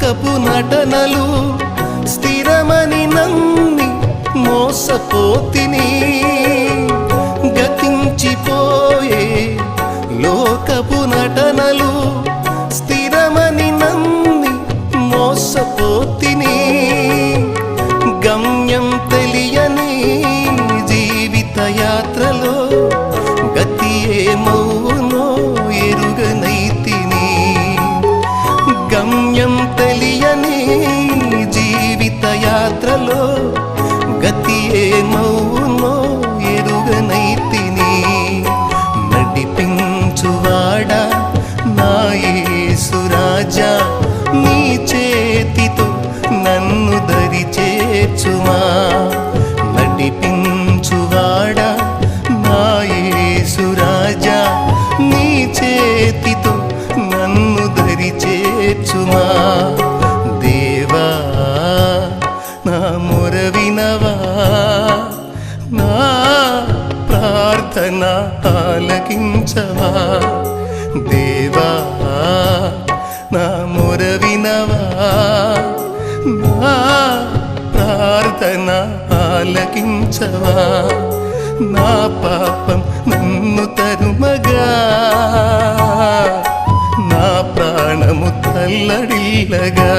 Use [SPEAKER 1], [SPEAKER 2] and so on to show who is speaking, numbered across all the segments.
[SPEAKER 1] లోకపు నటనలు స్థిరమని నమ్మి మోసపోతిని. గతించిపోయే లోకపు నటనలు స్థిరమని నమ్మి మోసపోతిని. గమ్యం యాత్రలో గతి ఏమవునో ఎరుగనైతిని. నడిపించువాడా నాయేసురాజా నీ చేతితో నన్ను దరి చేర్చుమా నడిపించువాడా నాయేసురాజా నీ చేతితో నన్ను దరి చేర్చుమా నా మొర వినవా నా ప్రార్థన ఆలకించవా? దేవా నా మొర వినవా నా ప్రార్థన ఆలకించవా? నా పాపం నన్ను తరుమగా? నా ప్రాణము తల్లడిల్లగా?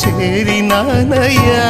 [SPEAKER 1] చేరినానయ్యా